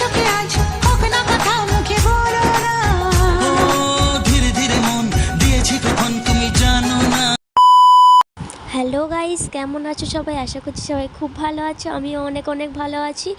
চোখে আজ হোক না কথা মুখে বলো না। ধীরে ধীরে মন দিয়েছি তুমি জানো না। হ্যালো গাইস কেমন আছো সবাই? আশা করছি সবাই খুব ভালো আছো। আমিও অনেক অনেক ভালো আছি।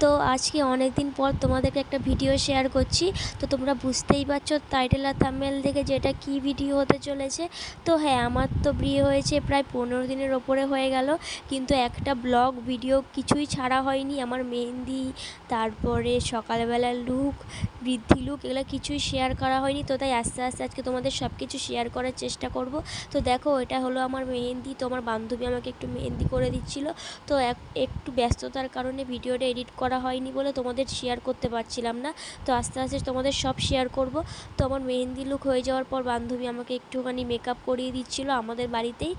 তো আজকে অনেক দিন পর তোমাদেরকে একটা ভিডিও শেয়ার করছি। তো তোমরা বুঝতেই পারছ টাইটেল আর থাম্বনেল দেখে যে এটা কী ভিডিও হতে চলেছে। তো হ্যাঁ আমার তো বিয়ে হয়েছে প্রায় পনেরো দিনের ওপরে হয়ে গেল। কিন্তু একটা ব্লগ ভিডিও কিছুই ছাড়া হয়নি। আমার মেহেন্দি, তারপরে সকালবেলার লুক বৃদ্ধি লুক এগুলো কিছুই শেয়ার করা হয়নি। তো তাই আস্তে আস্তে আজকে তোমাদের সব কিছু শেয়ার করার চেষ্টা করব। তো দেখো, এটা হলো আমার মেহেন্দি। তো আমার বান্ধবী আমাকে একটু মেহেন্দি করে দিচ্ছিল। তো এক- একটু ব্যস্ততার কারণে ভিডিওটা এডিট করা হয়নি বলে তোমাদের শেয়ার করতে পারছিলাম না। তো আস্তে আস্তে তোমাদের সব শেয়ার করব। তো আমার মেহেন্দি লুক হয়ে যাওয়ার পর বান্ধবী আমাকে একটুখানি মেকআপ করিয়ে দিচ্ছিল আমাদের বাড়িতেই।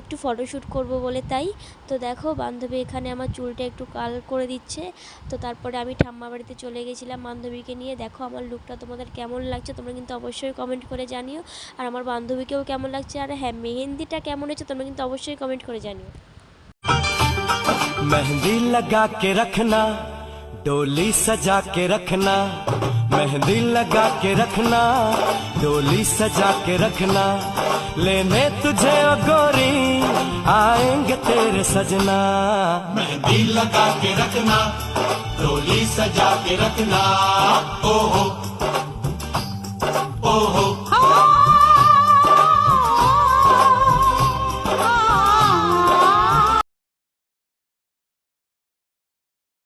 একটু ফটোশ্যুট করব বলে তাই। তো দেখো, বান্ধবী এখানে আমার চুলটা একটু কাল করে দিচ্ছে। তো তারপরে আমি ঠাম্মা বাড়িতে চলে গেছিলাম বান্ধবীকে নিয়ে। দেখো আমার লুকটা তোমাদের কেমন লাগছে তোমরা কিন্তু অবশ্যই কমেন্ট করে জানিও। আর আমার বান্ধবীকেও কেমন লাগছে? আর হ্যাঁ মেহেন্দিটা কেমন হয়েছে তোমরা কিন্তু অবশ্যই কমেন্ট করে জানিও। मेहंदी लगा के रखना, डोली सजा के रखना, मेहंदी लगा के रखना, डोली सजा के रखना, लेने तुझे गोरी, आएँगे तेरे सजना। मेहंदी लगा के रखना, डोली सजा के रखना ओ हो।